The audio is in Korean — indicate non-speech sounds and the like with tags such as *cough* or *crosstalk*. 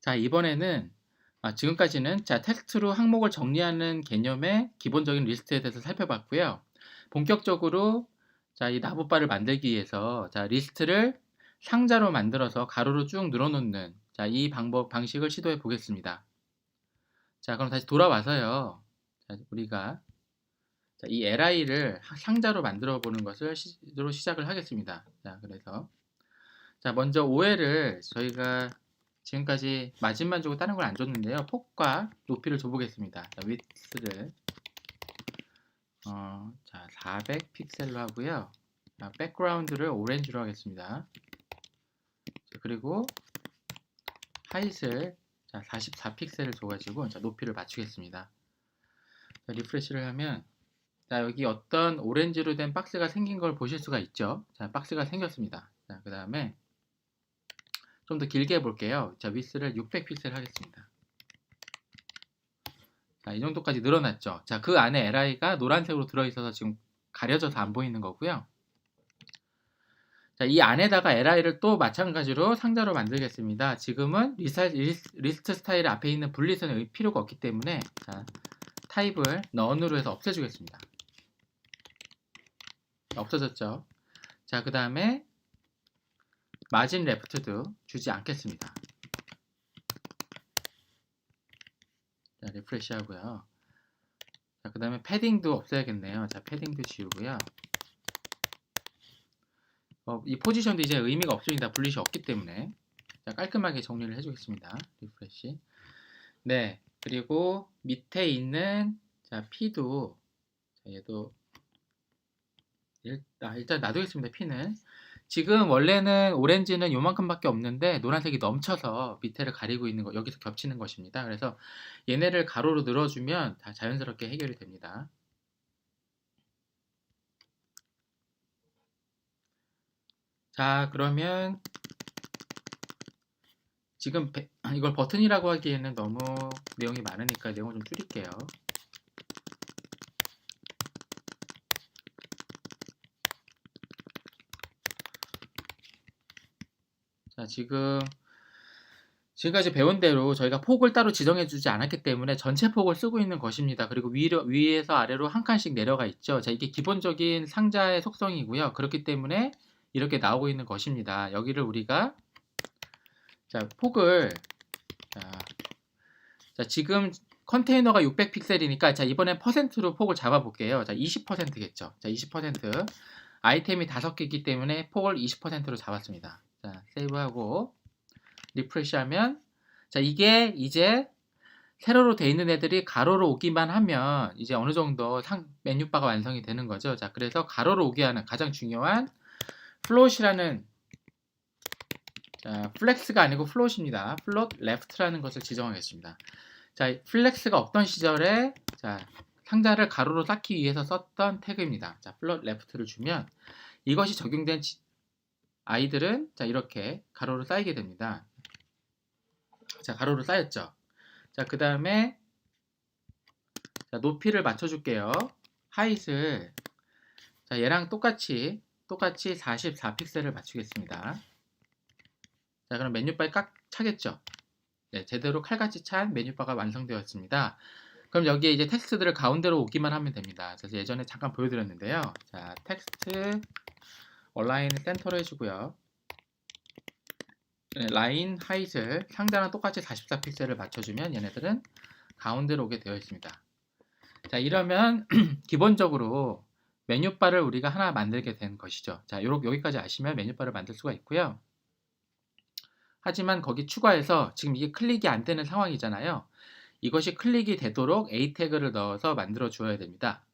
자, 이번에는 아, 지금까지는 자, 텍스트로 항목을 정리하는 개념의 기본적인 리스트에 대해서 살펴봤고요. 본격적으로 자, 이 나부바를 만들기 위해서 자, 리스트를 상자로 만들어서 가로로 쭉 늘어 놓는 자, 이 방법 방식을 시도해 보겠습니다. 자, 그럼 다시 돌아와서요. 자, 우리가 자, 이 li를 상자로 만들어 보는 것을 시로 시작을 하겠습니다. 자, 그래서 자, 먼저 OL을 저희가 지금까지 주고 다른 걸 안 줬는데요. 폭과 높이를 줘보겠습니다. 자, width를 어, 자, 400 픽셀로 하고요. 자, 백그라운드를 오렌지로 하겠습니다. 자, 그리고 하이트를 자, 44 픽셀을 줘가지고 자, 높이를 맞추겠습니다. 자, 리프레시를 하면 자, 여기 어떤 오렌지로 된 박스가 생긴 걸 보실 수가 있죠. 자, 박스가 생겼습니다. 자, 그 다음에 좀 더 길게 해볼게요. 자, 위스를 600픽셀 하겠습니다. 자, 이 정도까지 늘어났죠. 자, 그 안에 li가 노란색으로 들어있어서 지금 가려져서 안 보이는 거고요. 자, 이 안에다가 li를 또 마찬가지로 상자로 만들겠습니다. 지금은 리사, 리스트 스타일 앞에 있는 분리선이 필요가 없기 때문에 자, 타입을 none으로 해서 없애주겠습니다. 없어졌죠. 자, 그 다음에 마진 레프트도 주지 않겠습니다. 자, 리프레시 하고요. 자, 그 다음에 패딩도 없애야겠네요. 자, 패딩도 지우고요. 어, 이 포지션도 이제 의미가 없습니다. 분리시 없기 때문에. 자, 깔끔하게 정리를 해주겠습니다. 리프레시. 네. 그리고 밑에 있는 자, P도 자, 얘도 일, 아, 일단 놔두겠습니다. P는 지금 원래는 오렌지는 요만큼밖에 없는데 노란색이 넘쳐서 밑에를 가리고 있는 거 여기서 겹치는 것입니다. 그래서 얘네를 가로로 늘어주면 다 자연스럽게 해결이 됩니다. 자 그러면 지금 배- 이걸 버튼이라고 하기에는 너무 내용이 많으니까 내용을 좀 줄일게요. 자, 지금 지금까지 배운 대로 저희가 폭을 따로 지정해 주지 않았기 때문에 전체 폭을 쓰고 있는 것입니다. 그리고 위로, 위에서 아래로 한 칸씩 내려가 있죠. 자, 이게 기본적인 상자의 속성이고요. 그렇기 때문에 이렇게 나오고 있는 것입니다. 여기를 우리가 자, 폭을 자, 자, 지금 컨테이너가 600픽셀이니까 자, 이번엔 퍼센트로 폭을 잡아 볼게요. 자, 20%겠죠. 자, 20% 아이템이 5개이기 때문에 폭을 20%로 잡았습니다. 자, 세이브하고 리프레시 하면 자, 이게 이제 세로로 돼 있는 애들이 가로로 오기만 하면 이제 어느 정도 상 메뉴바가 완성이 되는 거죠. 자, 그래서 가로로 오게 하는 가장 중요한 플롯이라는 자, 플렉스가 아니고 플롯입니다. 플롯 레프트라는 것을 지정하겠습니다. 자, 플렉스가 없던 시절에 자, 상자를 가로로 쌓기 위해서 썼던 태그입니다. 자, 플롯 레프트를 주면 이것이 적용된 지- 아이들은 자, 이렇게 가로로 쌓이게 됩니다. 자, 가로로 쌓였죠. 자, 그 다음에 높이를 맞춰줄게요. 하이트를 자, 얘랑 똑같이 똑같이 44픽셀을 맞추겠습니다. 자, 그럼 메뉴바에 깍 차겠죠? 네, 제대로 칼같이 찬 메뉴바가 완성되었습니다. 그럼 여기에 이제 텍스트들을 가운데로 오기만 하면 됩니다. 그래서 예전에 잠깐 보여드렸는데요. 자, 텍스트 얼라인 센터로 해주고요. 네, 라인 하이트 상자랑 똑같이 44픽셀을 맞춰주면 얘네들은 가운데로 오게 되어 있습니다. 자, 이러면 *clears throat* 기본적으로 메뉴바를 우리가 하나 만들게 된 것이죠. 자, 요렇게 여기까지 아시면 메뉴바를 만들 수가 있고요. 하지만 거기 추가해서 지금 이게 클릭이 안 되는 상황이잖아요. 이것이 클릭이 되도록 A 태그를 넣어서 만들어 주어야 됩니다.